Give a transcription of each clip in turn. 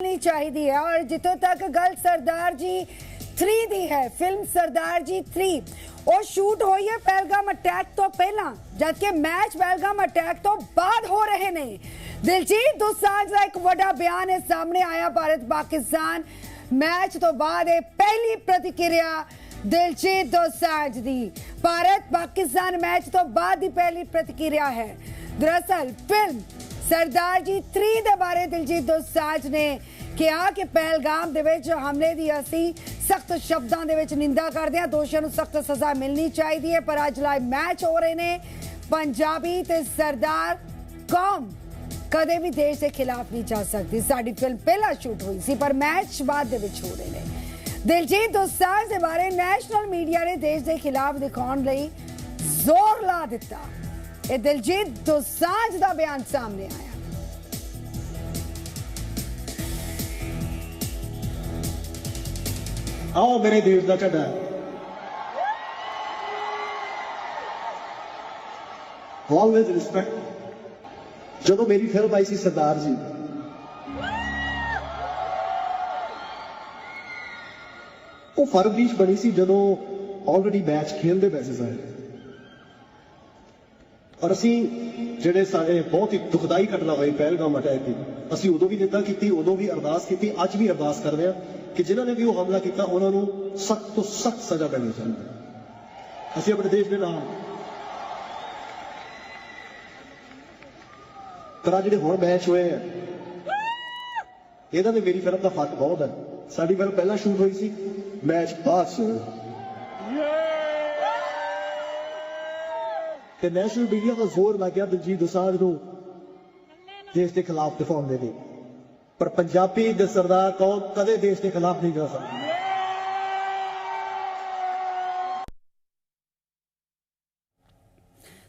ਨਹੀਂ ਚਾਹੀਦੀ ਹੈ ਔਰ ਜਿੱਥੋਂ ਤੱਕ ਗੱਲ ਸਰਦਾਰ ਜੀ 3 ਦੀ ਹੈ ਫਿਲਮ ਸਰਦਾਰ ਜੀ 3 ਉਹ ਸ਼ੂਟ ਹੋਈ ਹੈ ਪਹਿਲਗਾਮ ਅਟੈਕ ਤੋਂ ਪਹਿਲਾਂ ਜਦਕਿ ਮੈਚ ਪਹਿਲਗਾਮ ਅਟੈਕ ਤੋਂ ਬਾਅਦ ਹੋ ਰਹੇ ਨੇ ਦਿਲਜੀਤ ਦੋਸਾਂਝ ਦਾ ਇੱਕ ਵੱਡਾ ਬਿਆਨ ਹੈ ਸਾਹਮਣੇ ਆਇਆ ਭਾਰਤ ਪਾਕਿਸਤਾਨ ਮੈਚ ਤੋਂ ਬਾਅਦ ਇਹ ਪਹਿਲੀ ਪ੍ਰਤੀਕਿਰਿਆ ਦਿਲਜੀਤ ਦੋਸਾਂਝ ਦੀ ਭਾਰਤ ਪਾਕਿਸਤਾਨ ਮੈਚ ਤੋਂ ਬਾਅਦ ਦੀ ਪਹਿਲੀ ਪ੍ਰਤੀਕਿਰਿਆ ਹੈ ਦਰਅਸਲ ਫਿਲਮ ਸਰਦਾਰ ਜੀ 3 ਦੇ ਬਾਰੇ ਦਿਲਜੀਤ ਦੋਸਾਂਝ ਨੇ ਕਿਹਾ ਕਿ ਪਹਿਲਗਾਮ ਦੇ ਵਿੱਚ ਹਮਲੇ ਦੀ ਅਸੀਂ ਸਖਤ ਸ਼ਬਦਾਂ ਦੇ ਵਿੱਚ ਨਿੰਦਾ ਕਰਦੇ ਹਾਂ। ਦੋਸ਼ੀਆਂ ਨੂੰ ਸਖਤ ਸਜ਼ਾ ਮਿਲਣੀ ਚਾਹੀਦੀ ਹੈ, ਪਰ ਅੱਜ ਲਾਈਵ ਮੈਚ ਹੋ ਰਹੇ ਨੇ। ਪੰਜਾਬੀ ਤੇ ਸਰਦਾਰ ਕੌਮ ਕਦੇ ਵੀ ਦੇਸ਼ ਦੇ ਖਿਲਾਫ ਨਹੀਂ ਜਾ ਸਕਦੀ। ਸਾਡੀ ਫਿਲਮ ਪਹਿਲਾਂ ਸ਼ੂਟ ਹੋਈ ਸੀ, ਪਰ ਮੈਚ ਬਾਅਦ ਦੇ ਵਿੱਚ ਹੋ ਰਹੇ ਨੇ। ਦਿਲਜੀਤ ਦੋਸਾਂਝ ਦੇ ਬਾਰੇ ਨੈਸ਼ਨਲ ਮੀਡੀਆ ਨੇ ਦੇਸ਼ ਦੇ ਖਿਲਾਫ ਦਿਖਾਉਣ ਲਈ ਜ਼ੋਰ ਲਾ ਦਿੱਤਾ। ਇਹ ਦਿਲਜੀਤ ਦੋਸਾਂਝ ਦਾ ਬਿਆਨ ਸਾਹਮਣੇ ਆਇਆ ਆਓ ਮੇਰੇ ਦੇਸ਼ ਦਾ ਝੰਡਾ ਆਲਵੇਜ਼ ਰਿਸਪੈਕਟ ਜਦੋਂ ਮੇਰੀ ਫਿਲਮ ਆਈ ਸੀ ਸਰਦਾਰ ਜੀ ਉਹ ਫਰਵਰੀ 'ਚ ਬਣੀ ਸੀ ਜਦੋਂ ਆਲਰੇਡੀ ਮੈਚ ਖੇਲਦੇ ਪੈਸੇ ਸਾਰੇ ਔਰ ਅਸੀਂ ਜਿਹੜੇ ਸਾਡੇ ਬਹੁਤ ਹੀ ਦੁਖਦਾਈ ਘਟਨਾ ਹੋਈ ਪਹਿਲਗਾਮ ਅਟੈਕ ਦੀ, ਅਸੀਂ ਉਦੋਂ ਵੀ ਨਿੰਦਾ ਕੀਤੀ, ਉਦੋਂ ਵੀ ਅਰਦਾਸ ਕੀਤੀ, ਅੱਜ ਵੀ ਅਰਦਾਸ ਕਰਦੇ ਹਾਂ ਕਿ ਜਿਨ੍ਹਾਂ ਨੇ ਵੀ ਉਹ ਹਮਲਾ ਕੀਤਾ, ਉਹਨਾਂ ਨੂੰ ਸਖਤ ਤੋਂ ਸਖਤ ਸਜ਼ਾ ਮਿਲਣੀ ਚਾਹੀਦੀ ਅਸੀਂ ਆਪਣੇ ਦੇਸ਼ ਦੇ ਨਾਮ ਪਰ ਆਹ ਜਿਹੜੇ ਹੁਣ ਮੈਚ ਹੋਏ ਆ ਇਹਦਾ ਤੇ ਮੇਰੀ ਫਿਲਮ ਦਾ ਫ਼ਰਕ ਬਹੁਤ ਹੈ। ਸਾਡੀ ਫਿਲਮ ਪਹਿਲਾਂ ਸ਼ੂਟ ਹੋਈ ਸੀ, ਮੈਚ ਬਾਅਦ ਤੇ ਨੈਸ਼ਨਲ ਮੀਡੀਆ ਦਾ ਜ਼ੋਰ ਲੱਗਿਆ ਦਲਜੀਤ ਦੋਸਾਂਝ ਨੂੰ, ਦੇਸ਼ ਦੇ ਖਿਲਾਫ ਦਿਖਾਉਣ ਦੇ ਲਈ। ਪਰ ਪੰਜਾਬੀ ਦੇ ਸਰਦਾਰ ਕੌਮ ਕਦੇ ਦੇਸ਼ ਦੇ ਖਿਲਾਫ ਨਹੀਂ ਜਾ ਸਕਦੀ।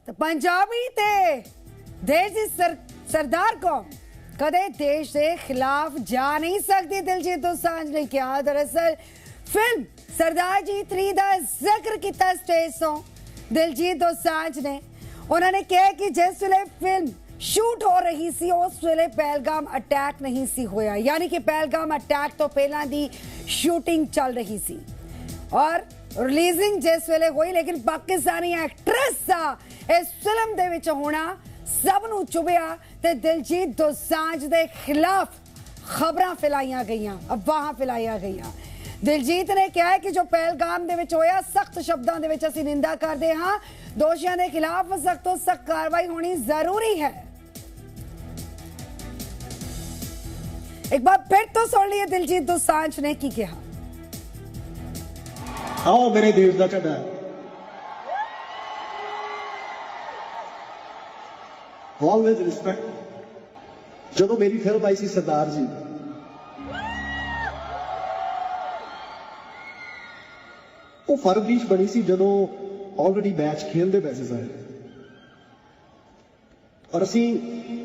ਤੇ ਪੰਜਾਬੀ ਤੇ ਦੇਸ਼ ਦੀ ਸਰਦਾਰ ਕੌਮ ਕਦੇ ਦੇਸ਼ ਦੇ ਖਿਲਾਫ ਜਾ ਨਹੀਂ ਸਕਦੀ ਦਿਲਜੀਤ ਦੋਸਾਂਝ ਨੇ ਕਿਹਾ। ਦਰਅਸਲ ਫਿਲਮ ਸਰਦਾਰ ਜੀ 3 ਦਾ ਜ਼ਿਕਰ ਕੀਤਾ ਸਟੇਜ ਤੋਂ। ਦਿਲਜੀਤ ਦੋਸਾਂਝ ਨੇ। ਉਹਨਾਂ ਨੇ ਕਿਹਾ ਕਿ ਜਿਸ ਵੇਲੇ ਫਿਲਮ ਸ਼ੂਟ ਹੋ ਰਹੀ ਸੀ, ਉਸ ਵੇਲੇ ਪਹਿਲਗਾਮ ਅਟੈਕ ਨਹੀਂ ਸੀ ਹੋਇਆ। ਯਾਨੀ ਕਿ ਪਹਿਲਗਾਮ ਅਟੈਕ ਤੋਂ ਪਹਿਲਾਂ ਦੀ ਸ਼ੂਟਿੰਗ ਚੱਲ ਰਹੀ ਸੀ। ਔਰ ਰਿਲੀਜ਼ਿੰਗ ਜਿਸ ਵੇਲੇ ਹੋਈ, ਲੇਕਿਨ ਪਾਕਿਸਤਾਨੀ ਐਕਟ੍ਰੈਸ ਦਾ ਇਸ ਫਿਲਮ ਦੇ ਵਿੱਚ ਹੋਣਾ ਸਭ ਨੂੰ ਚੁਭਿਆ ਤੇ ਦਿਲਜੀਤ ਦੋਸਾਂਝ ਦੇ ਖਿਲਾਫ ਖਬਰਾਂ ਫੈਲਾਈਆਂ ਗਈਆਂ, ਅਫਵਾਹਾਂ ਫੈਲਾਈਆਂ ਗਈਆਂ। ਦਿਲਜੀਤ ਨੇ ਕਿਹਾ ਹੈ ਕਿ ਜੋ ਪਹਿਲਗਾਮ ਦੇ ਵਿੱਚ ਹੋਇਆ, ਸਖਤ ਸ਼ਬਦਾਂ ਦੇ ਵਿੱਚ ਅਸੀਂ ਨਿੰਦਾ ਕਰਦੇ ਹਾਂ। ਦੋਸ਼ੀਆਂ ਦੇ ਖਿਲਾਫ ਸਖਤ ਤੋਂ ਸਖਤ ਕਾਰਵਾਈ ਹੋਣੀ ਜ਼ਰੂਰੀ ਹੈ। ਇੱਕ ਵਾਰ ਫਿਰ ਤੋਂ ਸੁਣ ਲਈਏ ਦਿਲਜੀਤ ਦੋਸਾਂਝ ਨੇ ਕੀ ਕਿਹਾ। ਆਓ ਮੇਰੇ ਦੇਸ਼ ਦਾ ਝੰਡਾ। ਆਲਵੇਜ਼ ਰਿਸਪੈਕਟ ਜਦੋਂ ਮੇਰੀ ਫਿਲਮ ਆਈ ਸੀ ਸਰਦਾਰ ਜੀ ਉਹ ਫਰਵਰੀ 'ਚ ਬਣੀ ਸੀ ਜਦੋਂ ਆਲਰੇਡੀ ਮੈਚ ਖੇਲਦੇ ਪੈਸੇ ਸਾਰੇ। ਔਰ ਅਸੀਂ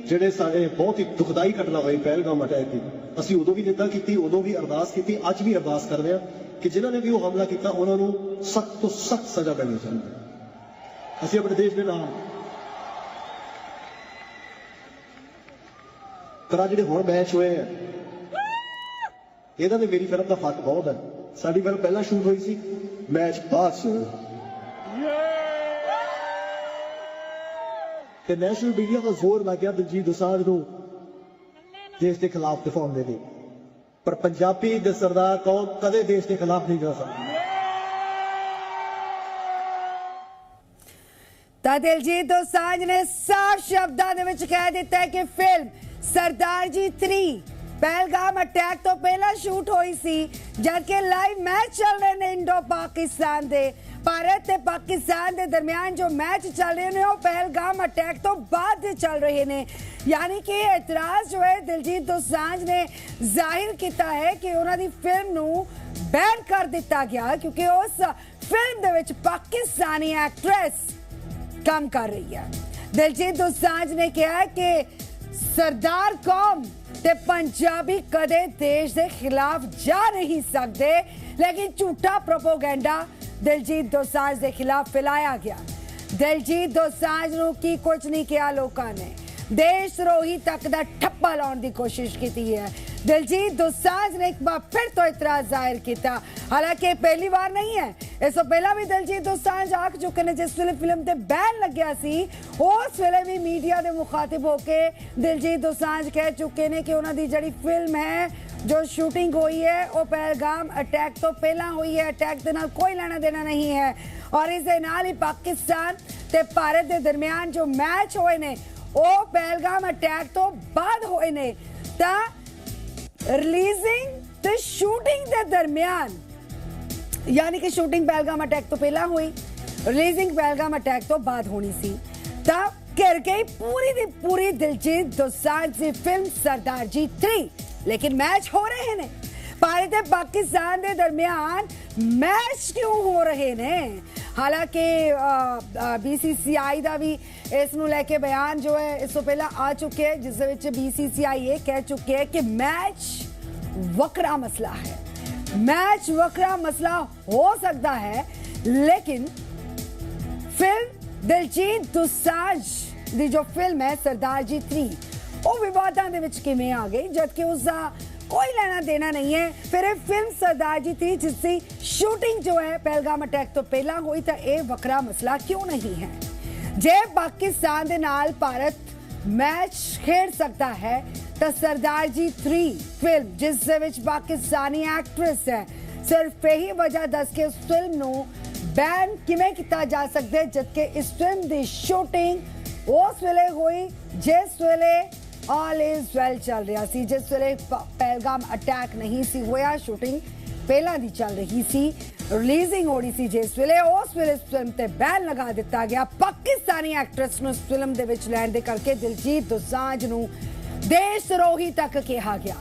ਜਿਹੜੇ ਸਾਡੇ ਬਹੁਤ ਹੀ ਦੁਖਦਾਈ ਘਟਨਾ ਹੋਈ ਪਹਿਲਗਾਮ ਅਟੈਕ ਦੀ, ਅਸੀਂ ਉਦੋਂ ਵੀ ਨਿੰਦਾ ਕੀਤੀ, ਉਦੋਂ ਵੀ ਅਰਦਾਸ ਕੀਤੀ, ਅੱਜ ਵੀ ਅਰਦਾਸ ਕਰਦੇ ਹਾਂ ਕਿ ਜਿਨ੍ਹਾਂ ਨੇ ਵੀ ਉਹ ਹਮਲਾ ਕੀਤਾ, ਉਹਨਾਂ ਨੂੰ ਸਖਤ ਤੋਂ ਸਖਤ ਸਜ਼ਾ ਮਿਲਣੀ ਚਾਹੀਦੀ ਅਸੀਂ ਆਪਣੇ ਦੇਸ਼ ਦੇ ਨਾਮ ਪਰ ਆਹ ਜਿਹੜੇ ਹੁਣ ਮੈਚ ਹੋਏ ਆ, ਇਹਦਾ ਤੇ ਮੇਰੀ ਫਿਲਮ ਦਾ ਫ਼ਰਕ ਬਹੁਤ ਹੈ। ਸਾਡੀ ਫਿਲਮ ਪਹਿਲਾਂ ਸ਼ੂਟ ਹੋਈ ਸੀ। ਮੈਚ ਬਾਅਦ ਤੇ ਨੈਸ਼ਨਲ ਮੀਡੀਆ ਦਾ ਜ਼ੋਰ ਲੱਗਿਆ ਦਲਜੀਤ ਦੋਸਾਂਝ ਨੂੰ, ਦੇਸ਼ ਦੇ ਖਿਲਾਫ ਦਿਖਾਉਣ ਦੇ ਲਈ। ਪਰ ਪੰਜਾਬੀ ਦੇ ਸਰਦਾਰ ਕੌਮ ਕਦੇ ਦੇਸ਼ ਦੇ ਖਿਲਾਫ ਨਹੀਂ ਜਾ ਸਕਦੀ। ਤਾਂ ਦਿਲਜੀਤ ਦੋਸਾਂਝ ਨੇ ਸਾਫ਼ ਸ਼ਬਦਾਂ ਦੇ ਵਿੱਚ ਕਹਿ ਦਿੱਤਾ ਹੈ ਕਿ ਫਿਲਮ ਸਰਦਾਰ ਜੀ 3 ਪਹਿਲਗਾਮ ਅਟੈਕ ਤੋਂ ਪਹਿਲਾਂ ਸ਼ੂਟ ਹੋਈ ਸੀ ਜਦਕਿ ਲਾਈਵ ਮੈਚ ਚੱਲ ਰਹੇ ਨੇ ਇੰਡੋ ਪਾਕਿਸਤਾਨ ਦੇ ਭਾਰਤ ਤੇ ਪਾਕਿਸਤਾਨ ਦੇ ਦਰਮਿਆਨ ਜੋ ਮੈਚ ਚੱਲ ਰਹੇ ਨੇ ਉਹ ਪਹਿਲਗਾਮ ਅਟੈਕ ਤੋਂ ਬਾਅਦ ਚੱਲ ਰਹੇ ਨੇ ਯਾਨੀ ਕਿ ਇਤਰਾਜ਼ ਜੋ ਹੈ ਦਿਲਜੀਤ ਦੋਸਾਂਝ ਨੇ ਜ਼ਾਹਿਰ ਕੀਤਾ ਹੈ ਕਿ ਉਹਨਾਂ ਦੀ ਫਿਲਮ ਨੂੰ ਬੈਨ ਕਰ ਦਿੱਤਾ ਗਿਆ ਕਿਉਂਕਿ ਉਸ ਫਿਲਮ ਦੇ ਵਿੱਚ ਪਾਕਿਸਤਾਨੀ ਐਕਟ੍ਰੈਸ ਕੰਮ ਕਰ ਰਹੀ ਹੈ ਦਿਲਜੀਤ ਦੋਸਾਂਝ ਨੇ ਕਿਹਾ ਕਿ ਸਰਦਾਰ ਕੌਮ ਤੇ ਪੰਜਾਬੀ ਕਦੇ ਦੇਸ਼ ਦੇ ਖਿਲਾਫ ਜਾ ਨਹੀਂ ਸਕਦੇ, ਲੇਕਿਨ ਝੂਠਾ ਪ੍ਰੋਪਗੈਂਡਾ ਦਿਲਜੀਤ ਦੋਸਾਂਝ ਦੇ ਖਿਲਾਫ ਫੈਲਾਇਆ ਗਿਆ। ਦਿਲਜੀਤ ਦੋਸਾਂਝ ਨੂੰ ਕੀ ਕੁਝ ਨਹੀਂ ਕਿਹਾ ਲੋਕਾਂ ਨੇ? ਦੇਸ਼ ਰੋਹੀ ਤੱਕ ਦਾ ਠੱਪਾ ਲਾਉਣ ਦੀ ਕੋਸ਼ਿਸ਼ ਕੀਤੀ ਹੈ। ਦਿਲਜੀਤ ਦੋਸਾਂਝ ਨੇ ਇੱਕ ਵਾਰ ਫਿਰ ਤੋਂ ਇਤਰਾਜ਼ ਜ਼ਾਹਿਰ ਕੀਤਾ। ਹਾਲਾਂਕਿ ਇਹ ਪਹਿਲੀ ਵਾਰ ਨਹੀਂ ਹੈ। ਇਸ ਤੋਂ ਪਹਿਲਾਂ ਵੀ ਦਿਲਜੀਤ ਦੋਸਾਂਝ ਆਖ ਚੁੱਕੇ ਨੇ, ਜਿਸ ਵੇਲੇ ਫਿਲਮ ਤੇ ਬੈਨ ਲੱਗਿਆ ਸੀ, ਉਸ ਵੇਲੇ ਵੀ ਮੀਡੀਆ ਦੇ ਮੁਖਾਤਿਬ ਹੋ ਕੇ ਦਿਲਜੀਤ ਦੋਸਾਂਝ ਕਹਿ ਚੁੱਕੇ ਨੇ ਕਿ ਉਹਨਾਂ ਦੀ ਜਿਹੜੀ ਫਿਲਮ ਹੈ, ਜੋ ਸ਼ੂਟਿੰਗ ਹੋਈ ਹੈ, ਉਹ ਪਹਿਲਗਾਮ ਅਟੈਕ ਤੋਂ ਪਹਿਲਾਂ ਹੋਈ ਹੈ। ਅਟੈਕ ਦੇ ਨਾਲ ਕੋਈ ਲੈਣਾ ਦੇਣਾ ਨਹੀਂ ਹੈ। ਔਰ ਇਸ ਦੇ ਨਾਲ ਹੀ ਪਾਕਿਸਤਾਨ ਤੇ ਭਾਰਤ ਦੇ ਦਰਮਿਆਨ ਜੋ ਮੈਚ ਹੋਏ ਨੇ, ਉਹ ਪਹਿਲਗਾਮ ਅਟੈਕ ਤੋਂ ਬਾਅਦ ਹੋਏ ਨੇ। ਤਾਂ ਰਿਲੀਜ਼ਿੰਗ ਤੇ ਸ਼ੂਟਿੰਗ ਦੇ ਦਰਮਿਆਨ ਯਾਨੀ ਕਿ ਸ਼ੂਟਿੰਗ ਪਹਿਲਗਾਮ ਅਟੈਕ ਤੋਂ ਪਹਿਲਾਂ ਹੋਈ ਰਿਲੀਜ਼ਿੰਗ ਪਹਿਲਗਾਮ ਅਟੈਕ ਤੋਂ ਬਾਅਦ ਹੋਣੀ ਸੀ। ਤਾਂ ਕਰ ਗਈ ਪੂਰੀ ਦੀ ਪੂਰੀ ਦਿਲਜੀਤ ਦੋਸਾਂਝ ਦੀ ਫਿਲਮ ਸਰਦਾਰ ਜੀ 3 ਲੇਕਿਨ ਮੈਚ ਹੋ ਰਹੇ ਨੇ। ਭਾਰਤ ਤੇ ਪਾਕਿਸਤਾਨ ਦੇ ਦਰਮਿਆਨ ਮੈਚ ਕਿਉਂ ਹੋ ਰਹੇ ਨੇ? ਹਾਲਾਂਕਿ ਬੀਸੀਸੀਆਈ ਦਾ ਵੀ ਇਸ ਨੂੰ ਲੈ ਕੇ ਬਿਆਨ ਜੋ ਹੈ, ਇਸ ਤੋਂ ਪਹਿਲਾਂ ਆ ਚੁੱਕੇ ਹੈ, ਜਿਸ ਦੇ ਵਿੱਚ ਬੀਸੀਸੀਆਈ ਇਹ ਕਹਿ ਚੁੱਕੇ ਹੈ ਕਿ ਮੈਚ ਵਕਰਾ ਮਸਲਾ ਹੈ। मैच वकरा मसला हो सकता है लेकिन फिल्म दिलजीत दोसांझ ਦੀ ਜੋ ਫਿਲਮ ਹੈ ਸਰਦਾਰ ਜੀ 3 ਉਹ ਵਿਵਾਦਾਂ ਦੇ ਵਿੱਚ ਕਿਵੇਂ ਆ ਗਈ ਜਦਕਿ ਉਸ ਦਾ ਕੋਈ ਲੈਣਾ ਦੇਣਾ ਨਹੀਂ ਹੈ ਫਿਰ ਇਹ ਫਿਲਮ ਸਰਦਾਰ ਜੀ 3 ਜਿਸ ਦੀ ਸ਼ੂਟਿੰਗ ਜੋ ਹੈ ਪਹਿਲਗਾਮ ਅਟੈਕ ਤੋਂ ਪਹਿਲਾਂ ਹੋਈ ਤਾਂ ਇਹ ਵੱਖਰਾ ਮਸਲਾ ਕਿਉਂ ਨਹੀਂ ਹੈ ਜੇ ਪਾਕਿਸਤਾਨ ਦੇ ਨਾਲ ਭਾਰਤ ਮੈਚ ਖੇਡ ਸਕਦਾ ਹੈ ਤਾਂ ਸਰਦਾਰ ਜੀ 3 ਫਿਲਮ ਜਿਸ ਦੇ ਵਿੱਚ ਪਾਕਿਸਤਾਨੀ ਐਕਟ੍ਰੈਸ ਹੈ। ਸਿਰਫ ਇਹੀ ਵਜ੍ਹਾ ਦੱਸ ਕੇ ਉਸ ਫਿਲਮ ਨੂੰ ਬੈਨ ਕਿਵੇਂ ਕੀਤਾ ਜਾ ਸਕਦਾ ਹੈ, ਜਦਕਿ ਇਸ ਫਿਲਮ ਦੀ ਸ਼ੂਟਿੰਗ ਉਸ ਵੇਲੇ ਹੋਈ, ਜਿਸ ਵੇਲੇ ਆਲ ਇਜ਼ ਵੈਲ ਚੱਲ ਰਿਹਾ ਸੀ, ਜਿਸ ਵੇਲੇ ਪਹਿਲਗਾਮ ਅਟੈਕ ਨਹੀਂ ਸੀ ਹੋਇਆ ਸ਼ੂਟਿੰਗ ਪਹਿਲਾਂ ਦੀ ਚੱਲ ਰਹੀ ਸੀ ਰਿਲੀਜ਼ਿੰਗ ਹੋ ਰਹੀ ਸੀ, ਜਿਸ ਵੇਲੇ ਉਸ ਵੇਲੇ ਫਿਲਮ ਤੇ ਬੈਨ ਲਗਾ ਦਿੱਤਾ ਗਿਆ। ਪਾਕਿਸਤਾਨੀ ਐਕਟ੍ਰੈਸ ਨੂੰ ਇਸ ਫਿਲਮ ਦੇ ਵਿੱਚ ਲੈਣ ਦੇ ਕਰਕੇ ਦਿਲਜੀਤ ਦੋਸਾਂਝ ਨੂੰ ਦੇਸ਼ ਧਰੋਹੀ ਤੱਕ ਕਿਹਾ ਗਿਆ।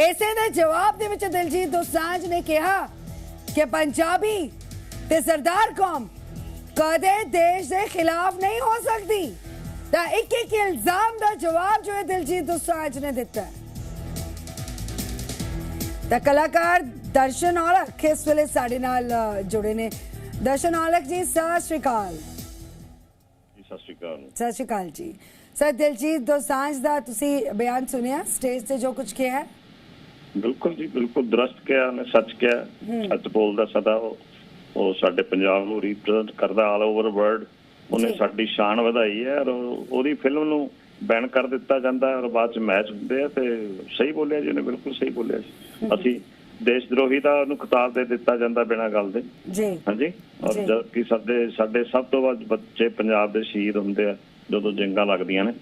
ਇਸੇ ਦੇ ਜਵਾਬ ਦੇ ਵਿੱਚ ਦਿਲਜੀਤ ਦੋਸਾਂਝ ਨੇ ਕਿਹਾ ਕਿ ਪੰਜਾਬੀ ਤੇ ਸਰਦਾਰ ਕੌਮ ਕਦੇ ਦੇਸ਼ ਦੇ ਖਿਲਾਫ ਨਹੀਂ ਹੋ ਸਕਦੀ। ਤਾਂ ਇੱਕ ਇੱਕ ਇਲਜ਼ਾਮ ਦਾ ਜਵਾਬ ਜੋ ਹੈ ਦਿਲਜੀਤ ਦੋਸਾਂਝ ਨੇ ਦਿੱਤਾ। ਤਾਂ ਕਲਾਕਾਰ ਦਰਸ਼ਨ ਔਲਖ ਇਸ ਵੇਲੇ ਸਾਡੇ ਨਾਲ ਜੁੜੇ ਨੇ। ਦਰਸ਼ਨ ਔਲਖ ਜੀ ਸਤਿ ਸ਼੍ਰੀ ਅਕਾਲ। ਜੀ ਸਤਿ ਸ਼੍ਰੀ ਅਕਾਲ। ਸਤਿ ਸ਼੍ਰੀ ਅਕਾਲ ਜੀ। ਸਰ ਦਿਲਜੀਤ ਦੋਸਾਂਝ ਦਾ ਤੁਸੀਂ ਬਿਆਨ ਸੁਣਿਆ ਸਟੇਜ ਤੇ ਜੋ ਕੁਝ ਕਿਹਾ ਹੈ ਬਿਲਕੁਲ ਜੀ ਬਿਲਕੁਲ ਦਰਸਤ ਕਿਹਾ ਨੇ ਸੱਚ ਕਿਹਾ ਸੱਚ ਬੋਲਦਾ ਸਦਾ ਉਹ ਉਹ ਸਾਡੇ ਪੰਜਾਬ ਨੂੰ ਰਿਪਰੈਜ਼ੈਂਟ ਕਰਦਾ ਆਲ ਓਵਰ ਵਰਲਡ ਉਹਨੇ। ਸਾਡੀ ਸ਼ਾਨ ਵਧਾਈ ਹੈ ਔਰ ਉਹ- ਉਹਦੀ ਫਿਲਮ ਨੂੰ ਬੈਨ ਕਰ ਦਿੱਤਾ ਜਾਂਦਾ ਹੈ ਔਰ ਬਾਅਦ ਚ ਮੈਚ ਹੁੰਦੇ ਆ ਤੇ ਸਹੀ ਬੋਲਿਆ ਜੀ ਉਹਨੇ ਬਿਲਕੁਲ ਸਹੀ ਬੋਲਿਆ ਜੀ ਅਸੀਂ ਦੇਸ਼ ਦਰੋਹੀ ਦਾ ਉਹਨੂੰ ਖਿਤਾਬ ਦੇ ਦਿੱਤਾ ਜਾਂਦਾ ਬਿਨਾਂ ਗੱਲ ਦੇ ਜੀ ਹਾਂਜੀ ਔਰ। ਜਦ ਕਿ ਸਾਡੇ ਸਾਡੇ ਸਭ ਤੋਂ ਵੱਧ ਬੱਚੇ ਪੰਜਾਬ ਦੇ ਸ਼ਹੀਦ ਹੁੰਦੇ ਆ ਜਦੋਂ ਜੰਗਾਂ ਲੱਗਦੀਆਂ ਨੇ।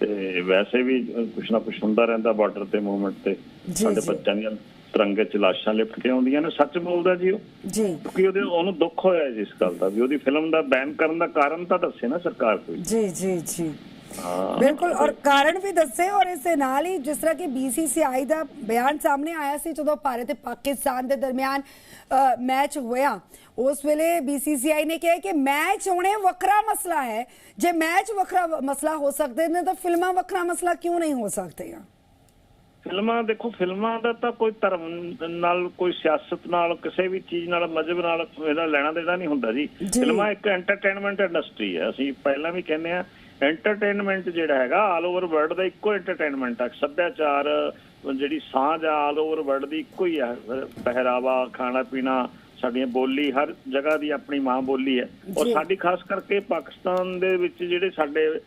ਤੇ ਵੈਸੇ ਵੀ ਕੁਛ ਨਾ ਕੁਛ ਹੁੰਦਾ ਰਹਿੰਦਾ ਬਾਰਡਰ ਤੇ ਮੂਵਮੈਂਟ ਤੇ। ਸਾਡੇ। ਬੱਚਿਆਂ ਦੀਆਂ ਤਿਰੰਗੇ ਚ ਲਾਸ਼ਾਂ ਲਿਪਟ ਕੇ ਆਉਂਦੀਆਂ ਨੇ। ਸੱਚ ਬੋਲਦਾ ਜੀ ਉਹ। ਜੀ। ਕਿਉਂਕਿ ਉਹਦੇ ਉਹਨੂੰ ਦੁੱਖ ਹੋਇਆ ਜੀ ਇਸ ਗੱਲ ਦਾ ਵੀ। ਉਹਦੀ ਫਿਲਮ ਦਾ ਬੈਨ ਕਰਨ ਦਾ ਕਾਰਨ ਤਾਂ ਦੱਸੇ ਨਾ ਸਰਕਾਰ ਕੋਈ। ਜੀ ਜੀ ਜੀ। ਬਿਲਕੁਲ ਔਰ ਕਾਰਨ ਵੀ ਦੱਸੇ ਔਰ ਇਸ ਦੇ ਨਾਲ ਹੀ ਜਿਸ ਤਰ੍ਹਾਂ ਕਿ BCCI ਦਾ ਬਿਆਨ ਸਾਹਮਣੇ ਆਇਆ ਸੀ ਜਦੋਂ ਭਾਰਤ ਤੇ ਪਾਕਿਸਤਾਨ ਦੇ ਦਰਮਿਆਨ ਮੈਚ ਹੋਇਆ। ਉਸ ਵੇਲੇ BCCI ਨੇ ਕਿਹਾ ਕਿ ਮੈਚ ਹੋਣੇ ਵੱਖਰਾ ਮਸਲਾ ਹੈ। ਜੇ ਮੈਚ ਵੱਖਰਾ ਮਸਲਾ ਹੋ ਸਕਦੇ ਨੇ ਤਾਂ ਫਿਲਮਾਂ ਵੱਖਰਾ ਮਸਲਾ ਕਿਉਂ ਨਹੀਂ ਹੋ ਸਕਦੀਆਂ ਫਿਲਮਾਂ ਦੇਖੋ ਫਿਲਮਾਂ ਦਾ ਤਾਂ ਕੋਈ ਧਰਮ ਨਾਲ ਕੋਈ ਸਿਆਸਤ ਨਾਲ ਕਿਸੇ ਵੀ ਚੀਜ਼ ਨਾਲ ਮਜ਼ਹਬ ਨਾਲ ਇਹਦਾ ਲੈਣਾ ਦੇਣਾ ਨਹੀਂ ਹੁੰਦਾ ਜੀ। ਫਿਲਮਾਂ ਇੱਕ ਐਂਟਰਟੇਨਮੈਂਟ ਇੰਡਸਟਰੀ ਹੈ। ਅਸੀਂ ਪਹਿਲਾਂ ਵੀ ਕਹਿੰਦੇ ਆ ਐਂਟਰਟੇਨਮੈਂਟ ਜਿਹੜਾ ਹੈਗਾ ਆਲ ਓਵਰ ਵਰਲਡ ਦਾ ਇੱਕੋ ਐਂਟਰਟੇਨਮੈਂਟ ਹੈ ਸੱਭਿਆਚਾਰ ਜਿਹੜੀ ਸਾਂਝ ਆ ਆਲ ਓਵਰ ਵਰਲਡ ਦੀ ਇੱਕੋ ਹੀ ਹੈ ਪਹਿਰਾਵਾ ਖਾਣਾ ਪੀਣਾ ਸਾਡੀਆਂ ਬੋਲੀ ਹਰ ਜਗ੍ਹਾ ਦੀ ਆਪਣੀ ਮਾਂ ਬੋਲੀ ਹੈ। ਔਰ। ਸਾਡੀ ਖਾਸ ਕਰਕੇ ਪਾਕਿਸਤਾਨ ਦੇ ਵਿੱਚ ਜਿਹੜੇ ਸਾਡੇ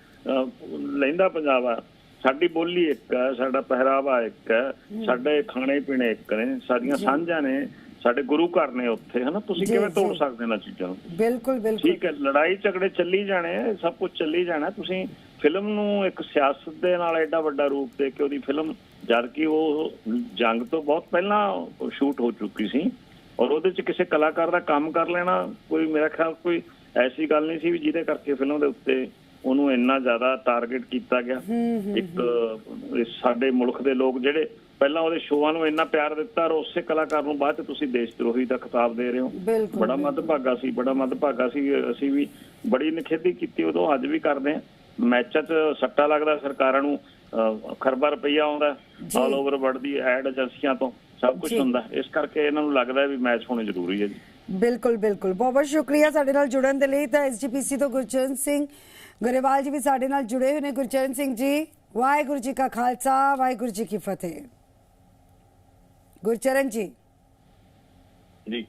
ਲਹਿੰਦਾ ਪੰਜਾਬ ਆ ਸਾਡੀ ਬੋਲੀ ਇੱਕ ਹੈ ਸਾਡਾ ਪਹਿਰਾਵਾ ਇੱਕ ਹੈ ਸਾਡੇ ਖਾਣੇ ਪੀਣੇ ਇੱਕ ਨੇ ਸਾਡੀਆਂ ਸਾਂਝਾਂ ਨੇ ਸਾਡੇ ਗੁਰੂ ਘਰ ਨੇ ਉੱਥੇ ਹਨਾ? ਤੁਸੀਂ ਕਿਵੇਂ ਤੋੜ। ਸਕਦੇ ਇਹਨਾਂ ਚੀਜ਼ਾਂ ਨੂੰ? ਬਿਲਕੁਲ ਬਿਲਕੁਲ। ਠੀਕ ਹੈ ਲੜਾਈ ਝਗੜੇ ਚੱਲੀ ਜਾਣੇ ਸਭ ਕੁਝ ਚੱਲੀ ਜਾਣਾ। ਤੁਸੀਂ ਫਿਲਮ ਨੂੰ ਇੱਕ ਸਿਆਸਤ ਦੇ ਨਾਲ ਐਡਾ ਵੱਡਾ ਰੂਪ ਦੇ ਕੇ ਉਹਦੀ ਫਿਲਮ ਜਦ ਕਿ ਉਹ ਜੰਗ ਤੋਂ ਬਹੁਤ ਪਹਿਲਾਂ ਸ਼ੂਟ ਹੋ ਚੁੱਕੀ ਸੀ। ਔਰ ਉਹਦੇ ਚ ਕਿਸੇ ਕਲਾਕਾਰ ਦਾ ਕੰਮ ਕਰ ਲੈਣਾ ਕੋਈ ਮੇਰਾ ਖਿਆਲ ਕੋਈ ਐਸੀ ਗੱਲ ਨਹੀਂ ਸੀ ਵੀ ਜਿਹਦੇ ਕਰਕੇ ਫਿਲਮ ਦੇ ਉੱਤੇ ਉਹਨੂੰ ਇੰਨਾ ਜ਼ਿਆਦਾ ਟਾਰਗੇਟ ਕੀਤਾ ਗਿਆ। ਇੱਕ ਸਾਡੇ ਮੁਲਕ ਦੇ ਲੋਕ ਜਿਹੜੇ ਪਹਿਲਾਂ ਉਹਦੇ ਸ਼ੋਆਂ ਨੂੰ ਇੰਨਾ ਪਿਆਰ ਦਿੱਤਾ ਔਰ ਉਸੇ ਕਲਾਕਾਰ ਨੂੰ ਬਾਅਦ ਚ ਤੁਸੀਂ ਦੇਸ਼ ਦਰੋਹੀ ਦਾ ਖਿਤਾਬ ਦੇ ਰਹੇ ਹੋ। ਬੜਾ ਮੱਦਭਾਗਾ ਸੀ ਬੜਾ ਮੱਦਭਾਗਾ ਸੀ। ਅਸੀਂ ਵੀ ਬੜੀ ਨਿਖੇਧੀ ਕੀਤੀ ਉਦੋਂ ਅੱਜ ਵੀ ਕਰਦੇ ਆ ਮੈਚਾਂ 'ਚ ਸੱਟਾ ਲੱਗਦਾ ਸਰਕਾਰਾਂ ਨੂੰ ਖਰਬਾ ਰੁਪਈਆ ਆਉਂਦਾ। ਆਲ ਓਵਰ ਵਰਲਡ ਦੀ ਐਡ ਏਜੰਸੀਆਂ ਤੋਂ। ਸਭ ਕੁਝ। ਹੁੰਦਾ। ਇਸ ਕਰਕੇ ਇਹਨਾਂ ਨੂੰ ਲੱਗਦਾ ਹੈ ਵੀ ਮੈਚ ਹੋਣੇ ਜ਼ਰੂਰੀ ਹੈ ਜੀ। ਬਿਲਕੁਲ ਬਿਲਕੁਲ। ਬਹੁਤ ਬਹੁਤ ਸ਼ੁਕਰੀਆ ਸਾਡੇ ਨਾਲ ਜੁੜਨ ਦੇ ਲਈ। ਤਾਂ ਐਸਜੀਪੀਸੀ ਤੋਂ ਗੁਰਚਰਨ ਸਿੰਘ ਗਰੇਵਾਲ ਜੀ ਵੀ ਸਾਡੇ ਨਾਲ ਜੁੜੇ ਹੋਏ ਨੇ। ਗੁਰਚਰਨ ਸਿੰਘ ਜੀ ਵਾਹਿਗੁਰੂ ਜੀ ਕਾ ਖਾਲਸਾ ਵਾਹਿਗੁਰੂ ਜੀ ਕੀ ਫਤਿਹ। ਗੁਰਚਰਨ ਜੀ। ਜੀ।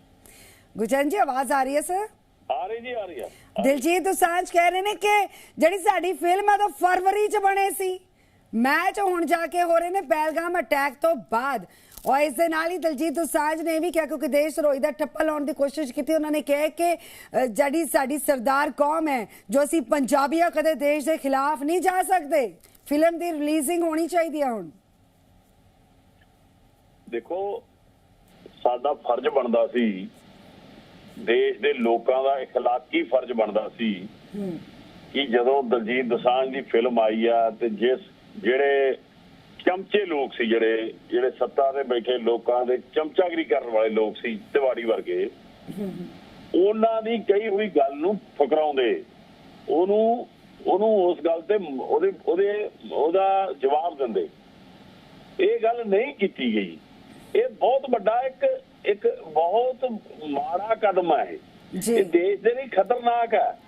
ਗੁਰਚਰਨ ਜੀ ਆਵਾਜ਼ ਆ ਰਹੀ ਹੈ ਸਰ? ਆ ਰਹੀ ਜੀ ਆ ਰਹੀ ਆ ਦਿਲਜੀਤ ਦੋਸਾਂਝ ਕਹਿ ਰਹੇ ਨੇ ਕਿ ਜਿਹੜੀ ਸਾਡੀ ਫਿਲਮ ਹੈ ਤਾਂ ਫਰਵਰੀ ਚ ਬਣੇ ਸੀ। ਮੈਚ ਹੁਣ ਜਾ ਕੇ ਹੋ ਰਹੇ ਨੇ। ਪਹਿਲਗਾਮ ਅਟੈਕ ਤੋਂ ਬਾਅਦ ਔਰ ਇਸ ਦੇ ਨਾਲ ਹੀ ਦਿਲਜੀਤ ਦੋਸਾਂਝ ਨੇ ਇਹ ਵੀ ਕਿਹਾ ਕਿਉਂਕਿ ਦੇਸ਼ ਰੋਈ ਦਾ ਠੱਪਾ ਲਾਉਣ ਦੀ ਕੋਸ਼ਿਸ਼ ਕੀਤੀ ਉਹਨਾਂ ਨੇ ਕਿਹਾ ਕਿ ਅ, ਜਿਹੜੀ ਸਾਡੀ ਸਰਦਾਰ ਕੌਮ ਹੈ ਜੋ ਅਸੀਂ ਪੰਜਾਬੀਆਂ ਕਦੇ ਦੇਸ਼ ਦੇ ਖਿਲਾਫ ਨਹੀਂ ਜਾ ਸਕਦੇ ਫਿਲਮ ਦੀ ਰਿਲੀਜ਼ਿੰਗ ਹੋਣੀ ਚਾਹੀਦੀ ਹੈ ਹੁਣ ਦੇਖੋ ਸਾਡਾ ਫਰਜ਼ ਬਣਦਾ ਸੀ ਦੇਸ਼ ਦੇ ਲੋਕਾਂ ਦਾ اخلاقی ਫਰਜ਼ ਬਣਦਾ ਸੀ ਕਿ ਜਦੋਂ ਦਲਜੀਤ ਦੋਸਾਂਝ ਦੀ ਫਿਲਮ ਆਈ ਆ ਤੇ ਜਿਸ ਜਿਹੜੇ ਚਮਚੇ ਲੋਕ ਸੀ ਜਿਹੜੇ ਜਿਹੜੇ ਸੱਤਾ ਤੇ ਬੈਠੇ ਲੋਕਾਂ ਦੇ ਚਮਚਾਗਰੀ ਕਰਨ ਵਾਲੇ ਲੋਕ ਸੀ ਤਿਵਾੜੀ ਵਰਗੇ। ਉਹਨਾਂ ਦੀ ਕਹੀ ਹੋਈ ਗੱਲ ਨੂੰ ਫਕਰਾਉਂਦੇ। ਉਹਨੂੰ ਉਹਨੂੰ ਉਸ ਗੱਲ ਤੇ ਉਹਦੇ ਉਹਦੇ ਉਹਦਾ ਜਵਾਬ ਦਿੰਦੇ। ਇਹ ਗੱਲ ਨਹੀਂ ਕੀਤੀ ਗਈ। ਇਹ ਬਹੁਤ ਵੱਡਾ ਇੱਕ ਇੱਕ ਬਹੁਤ ਮਾੜਾ ਕਦਮ ਹੈ ਇਹ। ਦੇਸ਼ ਦੇ ਲਈ ਖਤਰਨਾਕ ਹੈ।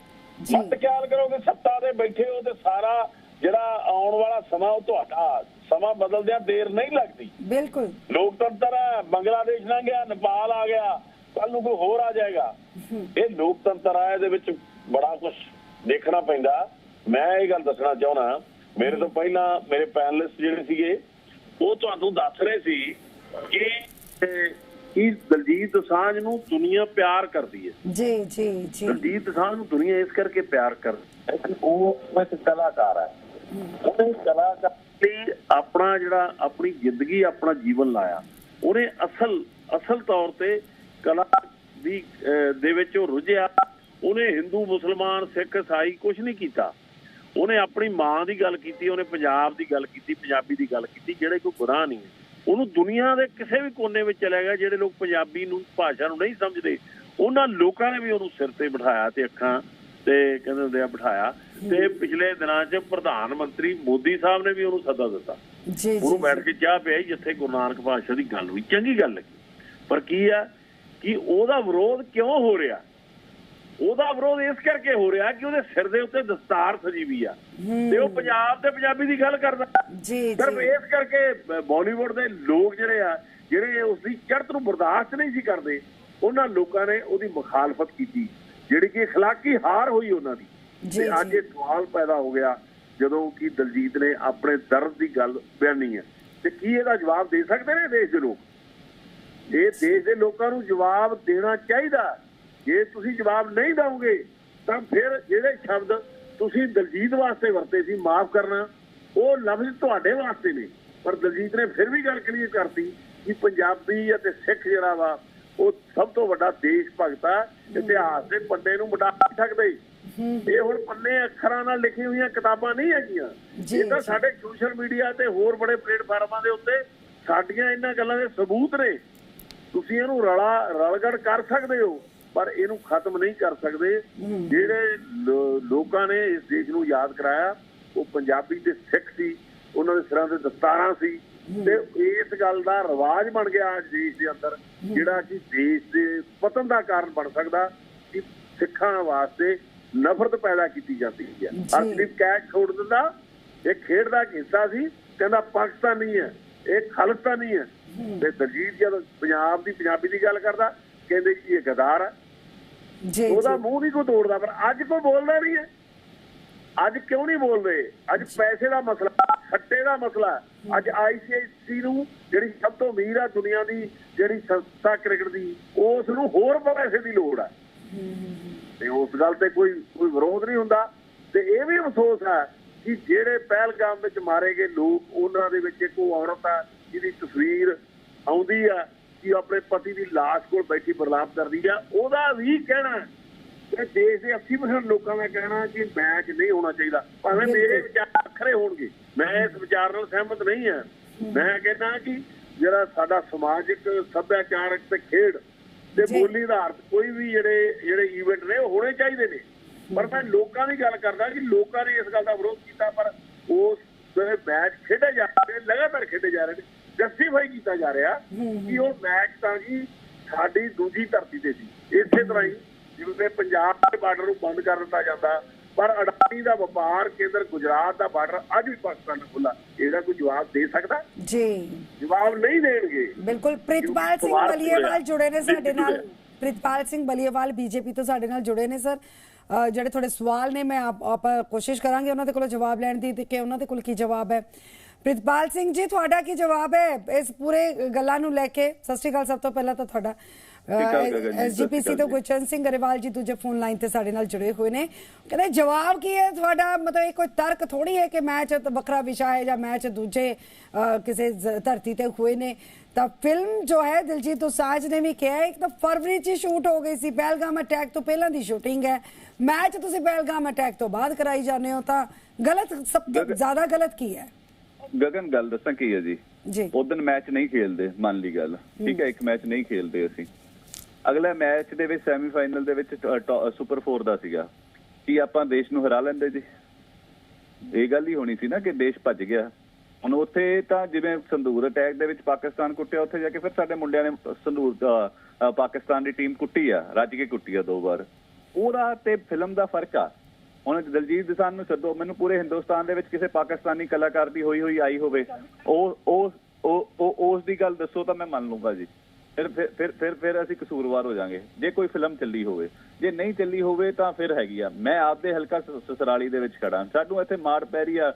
ਮਤ ਖਿਆਲ ਕਰੋ ਕਿ ਸੱਤਾ ਦੇ ਬੈਠੇ ਹੋ ਤੇ ਸਾਰਾ ਜਿਹੜਾ ਆਉਣ ਵਾਲਾ ਸਮਾਂ ਉਹ ਤੁਹਾਡਾ ਸਮਾਂ ਬਦਲਦਿਆਂ ਦੇਰ ਨਹੀਂ ਲੱਗਦੀ। ਬਿਲਕੁਲ। ਲੋਕਤੰਤਰ ਹੈ ਬੰਗਲਾਦੇਸ਼ ਨਾ ਗਿਆ ਨੇਪਾਲ ਆ ਗਿਆ ਕੱਲ ਨੂੰ ਕੋਈ ਹੋਰ ਆ ਜਾਏਗਾ। ਇਹ ਲੋਕਤੰਤਰ ਆ ਇਹਦੇ ਵਿੱਚ ਬੜਾ ਕੁਝ ਦੇਖਣਾ ਪੈਂਦਾ। ਮੈਂ ਇਹ ਗੱਲ ਦੱਸਣਾ ਚਾਹੁੰਦਾ ਮੇਰੇ ਤੋਂ ਪਹਿਲਾਂ ਮੇਰੇ ਪੈਨਲਿਸਟ ਜਿਹੜੇ ਸੀਗੇ ਉਹ ਤੁਹਾਨੂੰ ਦੱਸ ਰਹੇ ਸੀ ਕਿ ਕਿ ਦਲਜੀਤ ਦੋਸਾਂਝ ਨੂੰ ਦੁਨੀਆ ਪਿਆਰ ਕਰਦੀ ਹੈ। ਜੀ ਜੀ ਜੀ। ਦਲਜੀਤ ਦੋਸਾਂਝ ਨੂੰ ਦੁਨੀਆ ਇਸ ਕਰਕੇ ਪਿਆਰ ਕਰਦੀ ਹੈ ਕਿ ਉਹ ਉਹ ਇੱਕ ਕਲਾਕਾਰ ਹੈ। ਉਹਨੇ ਕਲਾਕਾਰ ਲਈ ਆਪਣਾ ਜਿਹੜਾ ਆਪਣੀ ਜ਼ਿੰਦਗੀ, ਆਪਣਾ ਜੀਵਨ ਲਾਇਆ। ਉਹਨੇ ਅਸਲ ਅਸਲ ਤੌਰ ਤੇ ਕਲਾ ਦੀ ਦੇ ਵਿੱਚ ਉਹ ਰੁੱਝਿਆ। ਉਹਨੇ ਹਿੰਦੂ, ਮੁਸਲਮਾਨ, ਸਿੱਖ, ਈਸਾਈ ਕੁਝ ਨਹੀਂ ਕੀਤਾ। ਉਹਨੇ ਆਪਣੀ ਮਾਂ ਦੀ ਗੱਲ ਕੀਤੀ, ਉਹਨੇ ਪੰਜਾਬ ਦੀ ਗੱਲ ਕੀਤੀ, ਪੰਜਾਬੀ ਦੀ ਗੱਲ ਕੀਤੀ, ਜਿਹੜੇ ਕੋਈ ਗੁਨਾਹ ਨਹੀਂ ਉਹਨੂੰ ਦੁਨੀਆ ਦੇ ਕਿਸੇ ਵੀ ਕੋਨੇ ਵਿੱਚ ਚਲਾ ਗਿਆ, ਜਿਹੜੇ ਲੋਕ ਪੰਜਾਬੀ ਨੂੰ, ਭਾਸ਼ਾ ਨੂੰ ਨਹੀਂ ਸਮਝਦੇ। ਉਹਨਾਂ ਲੋਕਾਂ ਨੇ ਵੀ ਉਹਨੂੰ ਸਿਰ ਤੇ ਬਿਠਾਇਆ ਤੇ ਅੱਖਾਂ ਤੇ ਕਹਿੰਦੇ ਹੁੰਦੇ ਆ ਬਿਠਾਇਆ। ਤੇ ਪਿਛਲੇ ਦਿਨਾਂ 'ਚ ਪ੍ਰਧਾਨ ਮੰਤਰੀ ਮੋਦੀ ਸਾਹਿਬ ਨੇ ਵੀ ਉਹਨੂੰ ਸੱਦਾ ਦਿੱਤਾ। ਜੀ ਉਹਨੂੰ ਬੈਠ ਕੇ ਚਾਹ ਪਿਆਈ ਜਿੱਥੇ ਗੁਰੂ ਨਾਨਕ ਪਾਤਸ਼ਾਹ ਦੀ ਗੱਲ ਹੋਈ। ਚੰਗੀ ਗੱਲ ਲੱਗੀ ਪਰ ਕੀ ਆ ਕਿ ਉਹਦਾ ਵਿਰੋਧ ਕਿਉਂ ਹੋ ਰਿਹਾ? ਉਹਦਾ ਵਿਰੋਧ ਇਸ ਕਰਕੇ ਹੋ ਰਿਹਾ ਕਿ ਉਹਦੇ ਸਿਰ ਦੇ ਉੱਤੇ ਦਸਤਾਰ ਸਜੀ ਵੀ ਆ। ਤੇ ਉਹ ਪੰਜਾਬ ਤੇ ਪੰਜਾਬੀ ਦੀ ਗੱਲ ਕਰਦਾ। ਜੀ ਸਿਰਫ ਜੀ। ਇਸ ਕਰਕੇ ਬਾਲੀਵੁੱਡ ਦੇ ਲੋਕ ਜਿਹੜੇ ਆ ਜਿਹੜੇ ਉਸ ਦੀ ਚੜ੍ਹਤ ਨੂੰ ਬਰਦਾਸ਼ਤ ਨਹੀਂ ਸੀ ਕਰਦੇ ਉਹਨਾਂ ਲੋਕਾਂ ਨੇ ਉਹਦੀ ਮੁਖਾਲਫਤ ਕੀਤੀ। ਜਿਹੜੀ ਕਿ اخلاقی ਹਾਰ ਹੋਈ ਉਹਨਾਂ ਦੀ ਜੀ, ਤੇ ਅੱਜ ਜੀ। ਇਹ ਸਵਾਲ ਪੈਦਾ ਹੋ ਗਿਆ ਜਦੋਂ ਕਿ ਦਲਜੀਤ ਨੇ ਆਪਣੇ ਦਰਦ ਦੀ ਗੱਲ ਬਿਆਨੀ ਹੈ ਤੇ ਕੀ ਇਹਦਾ ਜਵਾਬ ਦੇ ਸਕਦੇ ਨੇ ਦੇਸ਼ ਦੇ ਲੋਕ ਇਹ ਦੇਸ਼ ਦੇ ਲੋਕਾਂ ਨੂੰ ਜਵਾਬ ਦੇਣਾ ਚਾਹੀਦਾ ਜੇ ਤੁਸੀਂ ਜਵਾਬ ਨਹੀਂ ਦਿਓਗੇ ਤਾਂ ਫਿਰ ਜਿਹੜੇ ਸ਼ਬਦ ਤੁਸੀਂ ਦਲਜੀਤ ਵਾਸਤੇ ਵਰਤੇ ਸੀ ਮਾਫ ਕਰਨਾ ਉਹ ਲਫ਼ਜ਼ ਤੁਹਾਡੇ ਵਾਸਤੇ ਨੇ ਪਰ ਦਲਜੀਤ ਨੇ ਫਿਰ ਵੀ ਗੱਲ ਕਲੀਅਰ ਕਰਤੀ ਕਿ ਪੰਜਾਬੀ ਅਤੇ ਸਿੱਖ ਜਿਹੜਾ ਵਾ ਉਹ ਸਭ ਤੋਂ ਵੱਡਾ ਦੇਸ਼ ਭਗਤ ਆ ਇਤਿਹਾਸ ਦੇ ਪੰਨੇ ਨੂੰ ਮਿਟਾ ਨਹੀਂ ਸਕਦੇ। ਇਹ ਹੁਣ ਪੰਨੇ ਅੱਖਰਾਂ ਨਾਲ ਲਿਖੀ ਹੋਈਆਂ ਕਿਤਾਬਾਂ ਨਹੀਂ ਹੈਗੀਆਂ। ਇਹ ਤਾਂ। ਸਾਡੇ ਸੋਸ਼ਲ ਮੀਡੀਆ ਤੇ ਹੋਰ ਬੜੇ ਪਲੇਟਫਾਰਮਾਂ ਦੇ ਉੱਤੇ ਸਾਡੀਆਂ ਇਹਨਾਂ ਗੱਲਾਂ ਦੇ ਸਬੂਤ ਨੇ। ਤੁਸੀਂ ਇਹਨੂੰ ਰਲਾ ਰਲਗੜ ਕਰ ਸਕਦੇ ਹੋ ਪਰ ਇਹਨੂੰ ਖਤਮ ਨਹੀਂ ਕਰ ਸਕਦੇ। ਜਿਹੜੇ ਲੋਕਾਂ ਨੇ ਇਸ ਦੇਸ਼ ਨੂੰ ਯਾਦ ਕਰਾਇਆ ਉਹ ਪੰਜਾਬੀ ਤੇ ਸਿੱਖ ਸੀ ਉਹਨਾਂ ਦੇ ਸਿਰਾਂ ਤੇ ਦਸਤਾਰਾਂ ਸੀ। ਤੇ ਇਸ ਗੱਲ ਦਾ ਰਿਵਾਜ ਬਣ ਗਿਆ ਅੱਜ ਦੇਸ਼ ਦੇ ਅੰਦਰ ਜਿਹੜਾ ਕਿ ਦੇਸ਼ ਦੇ ਪਤਨ ਦਾ ਕਾਰਨ ਬਣ ਸਕਦਾ ਕਿ ਸਿੱਖਾਂ ਵਾਸਤੇ ਨਫ਼ਰਤ ਪੈਦਾ ਕੀਤੀ ਜਾਂਦੀ ਹੈ। ਅਰਸ਼ਦੀਪ ਕੈਚ ਛੋੜ ਦਿੰਦਾ ਇਹ ਖੇਡ ਦਾ ਹਿੱਸਾ ਸੀ? ਕਹਿੰਦਾ ਪਾਕਿਸਤਾਨੀ ਹੈ ਇਹ ਖਾਲਿਸਤਾਨੀ ਹੈ। ਤੇ ਦਲਜੀਤ ਜਦੋਂ ਪੰਜਾਬ ਦੀ ਪੰਜਾਬੀ ਦੀ ਗੱਲ ਕਰਦਾ ਕਹਿੰਦੇ ਕਿ ਇਹ ਗਦਾਰ ਹੈ। ਜੀ ਉਹਦਾ ਮੂੰਹ ਨਹੀਂ ਕੋਈ ਤੋੜਦਾ ਪਰ ਅੱਜ ਕੋਈ ਬੋਲਦਾ ਨਹੀਂ ਹੈ। ਅੱਜ ਕਿਉਂ ਨਹੀਂ ਬੋਲਦੇ ਅੱਜ ਪੈਸੇ ਦਾ ਮਸਲਾ ਸੱਟੇ ਦਾ ਮਸਲਾ। ਅੱਜ ਆਈਸੀਆਈਸੀ ਨੂੰ ਜਿਹੜੀ ਸਭ ਤੋਂ ਅਮੀਰ ਆ ਦੁਨੀਆ ਦੀ ਜਿਹੜੀ ਸੰਸਥਾ ਕ੍ਰਿਕਟ ਦੀ ਉਸ ਨੂੰ ਹੋਰ ਪੈਸੇ ਦੀ ਲੋੜ ਹੈ ਤੇ ਉਸ ਗੱਲ ਤੇ ਕੋਈ ਕੋਈ ਵਿਰੋਧ ਨਹੀਂ ਹੁੰਦਾ। ਤੇ ਇਹ ਵੀ ਅਫਸੋਸ ਹੈ ਕਿ ਜਿਹੜੇ ਪਹਿਲਗਾਮ ਵਿੱਚ ਮਾਰੇ ਗਏ ਲੋਕ ਉਹਨਾਂ ਦੇ ਵਿੱਚ ਇੱਕ ਉਹ ਔਰਤ ਆ ਜਿਹਦੀ ਤਸਵੀਰ ਆਉਂਦੀ ਆ ਕਿ ਆਪਣੇ ਪਤੀ ਦੀ ਲਾਸ਼ ਕੋਲ ਬੈਠੀ ਬਰਲਾਪ ਕਰਦੀ ਆ। ਉਹਦਾ ਵੀ ਕਹਿਣਾ ਕਿ ਦੇਸ਼ ਦੇ 80% ਲੋਕਾਂ ਦਾ ਕਹਿਣਾ ਕਿ ਮੈਚ ਨਹੀਂ ਹੋਣਾ ਚਾਹੀਦਾ। ਭਾਵੇਂ ਮੇਰੇ ਵਿਚਾਰ ਵੱਖਰੇ ਹੋਣਗੇ। ਮੈਂ ਇਸ ਵਿਚਾਰ ਨਾਲ ਸਹਿਮਤ ਨਹੀਂ ਹਾਂ। ਮੈਂ ਕਹਿੰਦਾ ਕਿ ਜਿਹੜਾ ਸਾਡਾ ਸਮਾਜਿਕ ਸੱਭਿਆਚਾਰਕ ਤੇ ਖੇਡ ਤੇ। ਬੋਲੀ ਆਧਾਰਿਤ ਕੋਈ ਵੀ ਜਿਹੜੇ ਜਿਹੜੇ ਇਵੈਂਟ ਨੇ ਉਹ ਹੋਣੇ ਚਾਹੀਦੇ ਨੇ। ਪਰ ਮੈਂ ਲੋਕਾਂ ਦੀ ਗੱਲ ਕਰਦਾ ਕਿ ਲੋਕਾਂ ਨੇ ਇਸ ਗੱਲ ਦਾ ਵਿਰੋਧ ਕੀਤਾ ਪਰ ਉਸ ਵੇਲੇ ਮੈਚ ਖੇਡੇ ਜਾ ਰਹੇ ਨੇ, ਲਗਾਤਾਰ ਖੇਡੇ ਜਾ ਰਹੇ ਨੇ ਜਸਟੀਫਾਈ ਕੀਤਾ ਜਾ ਰਿਹਾ ਕਿ ਉਹ ਮੈਚ ਤਾਂ ਜੀ ਸਾਡੀ ਦੂਜੀ ਧਰਤੀ ਤੇ ਸੀ। ਇਸੇ ਤਰ੍ਹਾਂ ਹੀ ਜਿਵੇਂ ਪੰਜਾਬ ਦੇ ਬਾਰਡਰ ਨੂੰ ਬੰਦ ਕਰ ਦਿੱਤਾ ਜਾਂਦਾ ਪਰ ਅਡਾਨੀ ਦਾ ਵਪਾਰ ਕੇਂਦਰ ਗੁਜਰਾਤ ਦਾ ਬਾਰਡਰ ਅੱਜ ਵੀ ਪਾਕਿਸਤਾਨ ਨਾਲ ਖੁੱਲਾ ਇਹਦਾ ਕੋਈ ਜਵਾਬ ਦੇ ਸਕਦਾ? ਜੀ। ਜਵਾਬ ਨਹੀਂ ਦੇਣਗੇ। ਬਿਲਕੁਲ ਪ੍ਰਿਤਪਾਲ ਸਿੰਘ ਬਲੀਏਵਾਲ। ਜੁੜੇ ਨੇ ਸਾਡੇ ਨਾਲ। ਪ੍ਰਿਤਪਾਲ ਸਿੰਘ ਬਲੀਏਵਾਲ ਬੀਜੇਪੀ ਤੋਂ ਸਾਡੇ ਨਾਲ ਜੁੜੇ ਨੇ ਸਰ। ਜਿਹੜੇ ਤੁਹਾਡੇ ਸਵਾਲ ਨੇ ਮੈਂ ਆਪ ਕੋਸ਼ਿਸ਼ ਕਰਾਂਗੇ ਉਹਨਾਂ ਦੇ ਕੋਲੋਂ ਜਵਾਬ ਲੈਣ ਦੀ ਕਿ ਉਹਨਾਂ ਦੇ ਕੋਲ ਕੀ ਜਵਾਬ ਹੈ। ਪ੍ਰਿਤਪਾਲ ਸਿੰਘ ਜੀ ਤੁਹਾਡਾ ਕੀ ਜਵਾਬ ਹੈ ਇਸ ਪੂਰੇ ਗੱਲਾਂ ਨੂੰ ਲੈ ਕੇ? ਸਤਿ ਸ਼੍ਰੀ ਅਕਾਲ ਸਭ ਤੋਂ ਪਹਿਲਾਂ ਤਾਂ ਤੁਹਾਡਾ। ਐਸਜੀਪੀਸੀ ਤੋਂ। ਗੁਰਚਰਨ ਸਿੰਘ ਗਰੇਵਾਲ ਜੀ ਦੂਜੇ ਫੋਨ ਲਾਈਨ ਤੇ ਸਾਡੇ ਨਾਲ ਜੁੜੇ ਹੋਏ ਨੇ। ਕਹਿੰਦੇ ਜਵਾਬ ਕੀ ਹੈ? ਤੁਹਾਡਾ ਮਤਲਬ ਇਹ ਕੋਈ ਤਰਕ ਥੋੜੀ ਹੈ ਕਿ ਮੈਚ ਵੱਖਰਾ ਵਿਸ਼ਾ ਹੈ ਜਾਂ ਮੈਚ ਦੂਜੇ ਕਿਸੇ ਧਰਤੀ ਤੇ ਹੋਏ ਨੇ? ਤਾਂ ਫਿਲਮ ਜੋ ਹੈ ਦਿਲਜੀਤ ਦੋਸਾਂਝ ਨੇ ਵੀ ਕਿਹਾ ਇੱਕ ਤਾਂ ਫਰਵਰੀ 'ਚ ਸ਼ੂਟ ਹੋ ਗਈ ਸੀ ਪਹਿਲਗਾਮ ਅਟੈਕ ਤੋਂ ਪਹਿਲਾਂ ਦੀ ਸ਼ੂਟਿੰਗ ਹੈ। ਮੈਚ ਤੁਸੀਂ ਪਹਿਲਗਾਮ ਅਟੈਕ ਤੋਂ ਬਾਅਦ ਕਰਾਈ ਜਾਂਦੇ ਹੋ ਤਾਂ ਗਲਤ ਸਭ ਤੋਂ ਜ਼ਿਆਦਾ ਗਲਤ ਕੀ ਹੈ? ਗਗਨ ਗੱਲ ਦੱਸਾਂ ਕੀ ਹੈ ਜੀ? ਜੀ। ਉਦੋਂ ਮੈਚ ਨਹੀਂ ਖੇਲਦੇ ਮੰਨ ਲਈ ਗੱਲ। ਠੀਕ ਹੈ ਇੱਕ ਮੈਚ ਨਹੀਂ ਖੇਲਦੇ ਅਸੀਂ। ਅਗਲਾ ਮੈਚ ਦੇ ਵਿੱਚ ਸੈਮੀਫਾਈਨਲ ਦੇ ਵਿੱਚ ਸੁਪਰ 4 ਦਾ ਸੀਗਾ। ਕੀ ਆਪਾਂ ਦੇਸ਼ ਨੂੰ ਹਰਾ ਲੈਂਦੇ ਜੀ? ਇਹ ਗੱਲ ਹੀ ਹੋਣੀ ਸੀ ਨਾ ਕਿ ਦੇਸ਼ ਭੱਜ ਗਿਆ। ਹੁਣ ਉੱਥੇ ਤਾਂ ਜਿਵੇਂ ਸੰਦੂਰ ਅਟੈਕ ਦੇ ਵਿੱਚ ਪਾਕਿਸਤਾਨ ਕੁੱਟਿਆ ਉੱਥੇ ਜਾ ਕੇ ਫਿਰ ਸਾਡੇ ਮੁੰਡਿਆਂ ਨੇ ਸੰਦੂਰ ਪਾਕਿਸਤਾਨ ਦੀ ਟੀਮ ਕੁੱਟੀ ਆ ਰੱਜ ਕੇ ਕੁੱਟੀ ਆ ਦੋ ਵਾਰ। ਉਹਦਾ ਤੇ ਫਿਲਮ ਦਾ ਫ਼ਰਕ ਆ। ਹੁਣ ਦਲਜੀਤ ਦਸਾਨ ਨੂੰ ਛੱਡੋ ਮੈਨੂੰ ਪੂਰੇ ਹਿੰਦੁਸਤਾਨ ਦੇ ਵਿੱਚ ਕਿਸੇ ਪਾਕਿਸਤਾਨੀ ਕਲਾਕਾਰ ਦੀ ਹੋਈ ਹੋਈ ਆਈ ਹੋਵੇ, ਉਹ ਉਹ ਉਹ ਉਸ ਦੀ ਗੱਲ ਦੱਸੋ ਤਾਂ ਮੈਂ ਮੰਨ ਲੂੰਗਾ ਜੀ। ਫਿਰ ਫਿਰ ਫਿਰ ਫਿਰ ਅਸੀਂ ਕਸੂਰਵਾਰ ਹੋ ਜਾਾਂਗੇ। ਜੇ ਕੋਈ ਫਿਲਮ ਚੱਲੀ ਹੋਵੇ, ਜੇ ਨਹੀਂ ਚੱਲੀ ਹੋਵੇ ਤਾਂ ਫਿਰ ਹੈਗੀ ਆ। ਮੈਂ ਆਪਦੇ ਹਲਕਾ ਸਸਰਾਲੀ ਦੇ ਵਿੱਚ ਖੜਾ ਸਾਨੂੰ ਇੱਥੇ ਮਾਰ ਪੈ ਰਹੀ ਆ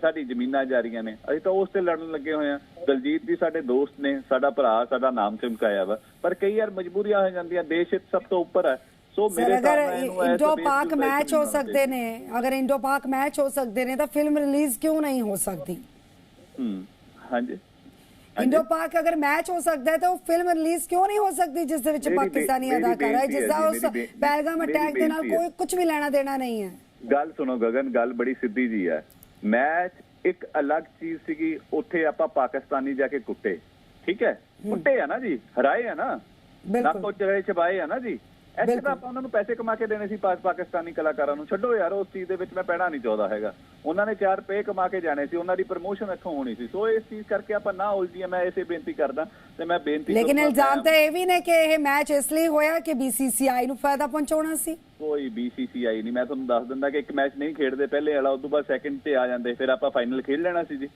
ਸਾਡੀ ਜ਼ਮੀਨਾਂ ਜਾ ਰਹੀਆਂ ਨੇ। ਅਸੀਂ ਤਾਂ ਉਸ ਤੇ ਲੜਨ ਲੱਗੇ ਹੋਏ ਆ। ਦਲਜੀਤ ਵੀ ਸਾਡੇ ਦੋਸਤ ਨੇ, ਸਾਡਾ ਭਰਾ, ਸਾਡਾ ਨਾਮ ਚਮਕਾਇਆ ਵਾ। ਪਰ ਕਈ ਵਾਰ ਮਜਬੂਰੀਆਂ ਹੋ ਜਾਂਦੀਆਂ। ਦੇਸ਼ ਹਿੱਤ ਸਭ ਤੋਂ ਉੱਪਰ ਹੈ ਸੋ ਮੇਰੇ ਅਗਰ ਇੰਡੋ ਪਾਕ ਮੈਚ ਹੋ ਸਕਦੇ ਨੇ ਅਗਰ ਇੰਡੋ ਪਾਕ ਮੈਚ ਹੋ ਸਕਦੇ ਨੇ ਤਾਂ ਫਿਲਮ ਰਿਲੀਜ਼ ਕਿਉਂ ਨਹੀਂ ਹੋ ਸਕਦੀ? ਹੂੰ ਹਾਂਜੀ। ਇੰਡੋ ਪਾਕ ਅਗਰ ਮੈਚ ਹੋ ਸਕਦਾ ਹੈ ਤਾਂ ਉਹ ਫਿਲਮ ਰਿਲੀਜ਼ ਕਿਉਂ ਨਹੀਂ ਹੋ ਸਕਦੀ ਜਿਸ ਦੇ ਵਿੱਚ ਪਾਕਿਸਤਾਨੀ ਅਦਾਕਾਰ ਹੈ ਜਿਸ ਦਾ ਉਸ ਪਹਿਲਗਾਮ ਅਟੈਕ ਦੇ ਨਾਲ। ਕੋਈ ਕੁਝ ਵੀ ਲੈਣਾ ਦੇਣਾ ਨਹੀਂ ਹੈ। ਗੱਲ ਸੁਣੋ ਗਗਨ ਗੱਲ ਬੜੀ ਸਿੱਧੀ ਜੀ ਹੈ। ਮੈਚ ਇੱਕ ਅਲੱਗ ਚੀਜ਼ ਸੀਗੀ ਉੱਥੇ ਆਪਾਂ ਪਾਕਿਸਤਾਨੀ ਜਾ ਕੇ ਕੁੱਟੇ। ਠੀਕ ਹੈ? ਕੁੱਟੇ ਆ ਨਾ ਜੀ ਹਰਾਏ ਆ ਨਾ। ਬਿਲਕੁਲ। ਨੱਕੋ ਚੜੇ ਚਬਾਏ ਆ ਨਾ ਜੀ। ਇੱਥੇ। ਤਾਂ ਆਪਾਂ ਉਹਨਾਂ ਨੂੰ ਪੈਸੇ ਕਮਾ ਕੇ ਦੇਣੇ ਸੀ ਪਾਕਿਸਤਾਨੀ ਕਲਾਕਾਰਾਂ ਨੂੰ। ਛੱਡੋ ਯਾਰ ਉਸ ਚੀਜ਼ ਦੇ ਵਿੱਚ ਮੈਂ ਪੈਣਾ ਨਹੀਂ ਚਾਹੁੰਦਾ ਹੈਗਾ। ਉਹਨਾਂ ਨੇ ਚਾਰ ਰੁਪਏ ਕਮਾ ਕੇ ਜਾਣੇ ਸੀ ਉਹਨਾਂ ਦੀ ਪ੍ਰਮੋਸ਼ਨ ਇੱਥੋਂ ਹੋਣੀ ਸੀ। ਸੋ ਇਸ ਚੀਜ਼ ਕਰਕੇ ਆਪਾਂ ਨਾ ਉਲਝੀਏ ਮੈਂ ਇਸੇ ਬੇਨਤੀ ਕਰਦਾ ਤੇ ਮੈਂ ਬੇਨਤੀ ਲੇਕਿਨ ਇਲਜ਼ਾਮ ਤਾਂ ਇਹ ਵੀ ਨੇ ਕਿ ਇਹ ਮੈਚ ਇਸ ਲਈ ਹੋਇਆ ਕਿ BCCI ਨੂੰ ਫਾਇਦਾ ਪਹੁੰਚਾਉਣਾ ਸੀ। ਕੋਈ BCCI ਨਹੀਂ। ਮੈਂ ਤੁਹਾਨੂੰ ਦੱਸ ਦਿੰਦਾ ਕਿ ਇੱਕ ਮੈਚ ਨਹੀਂ ਖੇਡਦੇ ਪਹਿਲੇ ਵਾਲਾ ਉਸ ਤੋਂ ਬਾਅਦ ਸੈਕਿੰਡ ਤੇ ਆ ਜਾਂਦੇ ਫਿਰ ਆਪਾਂ ਫਾਈਨਲ ਖੇਡ ਲੈਣਾ ਸੀ ਜੀ।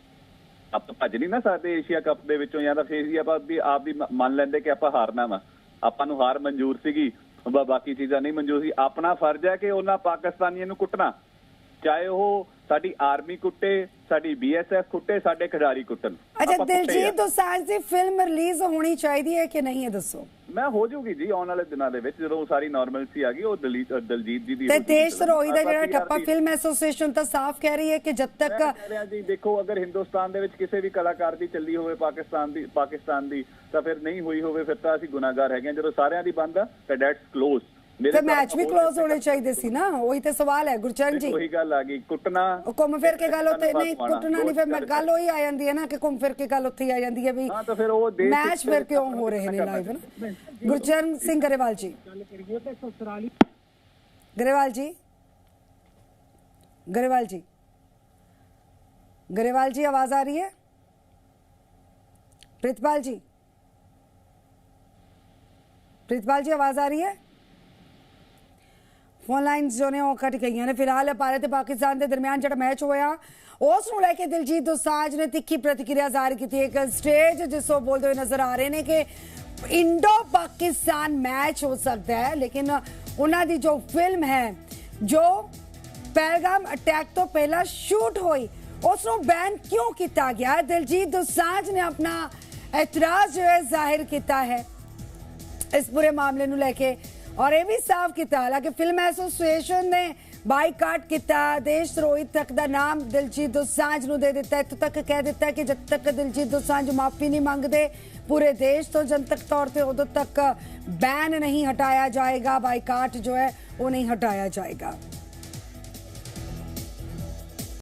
ਆਪਾਂ ਭੱਜ ਨਹੀਂ ਨਾ ਸਕਦੇ ਏਸ਼ੀਆ ਕੱਪ ਦੇ ਵਿੱਚੋਂ ਜਾਂ ਤਾਂ ਫਿਰ ਹੀ ਆਪਾਂ ਆਪ ਦੀ ਮੰਨ ਲੈਂਦੇ ਕਿ ਆਪਾਂ ਹਾਰਨਾ ਵਾ। ਆਪਾਂ ਨੂੰ ਹਾਰ ਮਨਜ਼ੂਰ ਸੀਗੀ। ਬਾਕੀ ਚੀਜ਼ਾਂ ਨਹੀਂ ਮਨਜ਼ੂਰ ਸੀ। ਆਪਣਾ ਫਰਜ਼ ਹੈ ਕਿ ਉਹਨਾਂ ਪਾਕਿਸਤਾਨੀਆਂ ਨੂੰ ਕੁੱਟਣਾ। ਚਾਹੇ ਉਹ ਸਾਡੀ ਆਰਮੀ ਕੁੱਟੇ ਸਾਡੀ BSF ਕੁੱਟੇ ਸਾਡੇ ਖਿਡਾਰੀ ਕੁੱਟਣ। ਅੱਛਾ। ਦਿਲਜੀਤ ਦੋਸਾਂਝ ਦੀ ਫਿਲਮ ਰਿਲੀਜ਼ ਹੋਣੀ ਚਾਹੀਦੀ ਹੈ ਕਿ ਨਹੀਂ ਇਹ ਦੱਸੋ? ਮੈਂ ਹੋ ਜੂਗੀ ਜੀ ਆਉਣ ਵਾਲੇ ਦਿਨਾਂ ਦੇ ਵਿੱਚ ਜਦੋਂ ਸਾਰੀ ਨਾਰਮਲਸੀ ਆ ਗਈ ਉਹ ਦਲੀਤ ਦਲਜੀਤ ਜੀ ਦੀ ਤੇ ਦੇਸ਼। ਧਰੋਹੀ ਦਾ ਜਿਹੜਾ ਟੱਪਾ ਫਿਲਮ ਐਸੋਸੀਏਸ਼ਨ ਤਾਂ ਸਾਫ਼ ਕਹਿ ਰਹੀ ਹੈ ਕਿ ਜਦ ਤੱਕ ਜੀ ਦੇਖੋ ਅਗਰ ਹਿੰਦੁਸਤਾਨ ਦੇ ਵਿੱਚ ਕਿਸੇ ਵੀ ਕਲਾਕਾਰ ਦੀ ਚੱਲੀ ਹੋਵੇ ਪਾਕਿਸਤਾਨ ਦੀ ਪਾਕਿਸਤਾਨ ਦੀ ਤਾਂ ਫਿਰ ਨਹੀਂ ਹੋਈ ਹੋਵੇ ਫਿਰ ਤਾਂ ਅਸੀਂ ਗੁਨਾਹਗਾਰ ਹੈਗੇ ਹਾਂ ਜਦੋਂ ਸਾਰਿਆਂ ਦੀ ਬੰਦ ਆ ਤਾਂ ਡੈਟਸ ক্লোਜ਼ ਤੇ ਮੈਚ ਵੀ ক্লোਜ਼ ਹੋਣੇ ਚਾਹੀਦੇ ਸੀ ਨਾ ਉਹੀ ਤੇ ਸਵਾਲ ਹੈ ਗੁਰਚਰਨ ਜੀ। ਉਹੀ ਗੱਲ ਆ ਗਈ ਕੁੱਟਣਾ ਘੁੰਮ ਫਿਰ ਕੇ ਗੱਲ ਉੱਥੇ ਨਹੀਂ ਕੁੱਟਣਾ ਨਹੀਂ ਫਿਰ ਗੱਲ ਉਹੀ ਆ ਜਾਂਦੀ ਹੈ ਨਾ ਕਿ ਘੁੰਮ ਫਿਰ ਕੇ ਗੱਲ ਉੱਥੇ ਆ ਜਾਂਦੀ ਹੈ ਵੀ ਹਾਂ ਤਾਂ ਫਿਰ ਉਹ ਦੇਸ਼ ਮੈਚ ਫਿਰ ਕਿਉਂ ਹੋ ਰਹੇ ਨੇ ਲਾਈਵ ਨਾ। ਗੁਰਚਰਨ ਸਿੰਘ ਗਰੇਵਾਲ ਜੀ। ਗਰੇਵਾਲ ਜੀ। ਗਰੇਵਾਲ ਜੀ। ਗਰੇਵਾਲ ਜੀ ਆਵਾਜ਼ ਆ ਰਹੀ ਹੈ? ਪ੍ਰਿਤਪਾਲ ਜੀ। ਪ੍ਰਿਤਪਾਲ ਜੀ ਆਵਾਜ਼ ਆ ਰਹੀ ਹੈ? ਫੋਨ ਲਾਈਨਸ ਜੋ ਨੇ ਉਹ ਕੱਟ ਗਈਆਂ ਨੇ। ਫਿਲਹਾਲ ਭਾਰਤ ਤੇ ਪਾਕਿਸਤਾਨ ਦੇ ਦਰਮਿਆਨ ਜਿਹੜਾ ਮੈਚ ਹੋਇਆ, ਉਸ ਨੂੰ ਲੈ ਕੇ ਦਿਲਜੀਤ ਦੋਸਾਂਝ ਨੇ ਤਿੱਖੀ ਪ੍ਰਤੀਕਿਰਿਆ ਜ਼ਾਹਿਰ ਕੀਤੀ। ਇੱਕ ਸਟੇਜ ਜਿਸੋ ਬੋਲਦੇ ਹੋਏ ਨਜ਼ਰ ਆ ਰਹੇ ਨੇ ਕਿ ਇੰਡੋ ਪਾਕਿਸਤਾਨ ਮੈਚ ਹੋ ਸਕਦਾ ਹੈ, ਲੇਕਿਨ ਉਹਨਾਂ ਦੀ ਜੋ ਫਿਲਮ ਹੈ, ਜੋ ਪਹਿਲਗਾਮ ਅਟੈਕ ਤੋਂ ਪਹਿਲਾਂ ਸ਼ੂਟ ਹੋਈ, ਉਸ ਨੂੰ ਬੈਨ ਕਿਉਂ ਕੀਤਾ ਗਿਆ? ਦਿਲਜੀਤ ਦੋਸਾਂਝ ਨੇ ਆਪਣਾ ਇਤਰਾਜ਼ ਜੋ ਹੈ ਜ਼ਾਹਿਰ ਕੀਤਾ ਹੈ। ਇਸ ਪੂਰੇ ਮਾਮਲੇ ਨੂੰ ਲੈ ਕੇ ਔਰ ਇਹ ਵੀ ਸਾਫ਼ ਕੀਤਾ ਹਾਲਾਂਕਿ ਫਿਲਮ ਐਸੋਸੀਏਸ਼ਨ ਨੇ ਬਾਈਕਾਟ ਕੀਤਾ ਦੇਸ਼ ਧਰੋਹੀ ਤੱਕ ਦਾ ਨਾਮ ਦਿਲਜੀਤ ਦੋਸਾਂਝ ਨੂੰ ਦੇ ਦਿੱਤਾ ਇੱਥੋਂ ਤੱਕ ਕਹਿ ਦਿੱਤਾ ਕਿ ਜਦ ਤੱਕ ਦਿਲਜੀਤ ਦੋਸਾਂਝ ਮਾਫੀ ਨਹੀਂ ਮੰਗਦੇ ਪੂਰੇ ਦੇਸ਼ ਤੋਂ ਜਨਤਕ ਤੌਰ ਤੇ ਉਦੋਂ ਤੱਕ ਬੈਨ ਨਹੀਂ ਹਟਾਇਆ ਜਾਏਗਾ ਬਾਈਕਾਟ ਜੋ ਹੈ ਉਹ ਨਹੀਂ ਹਟਾਇਆ ਜਾਏਗਾ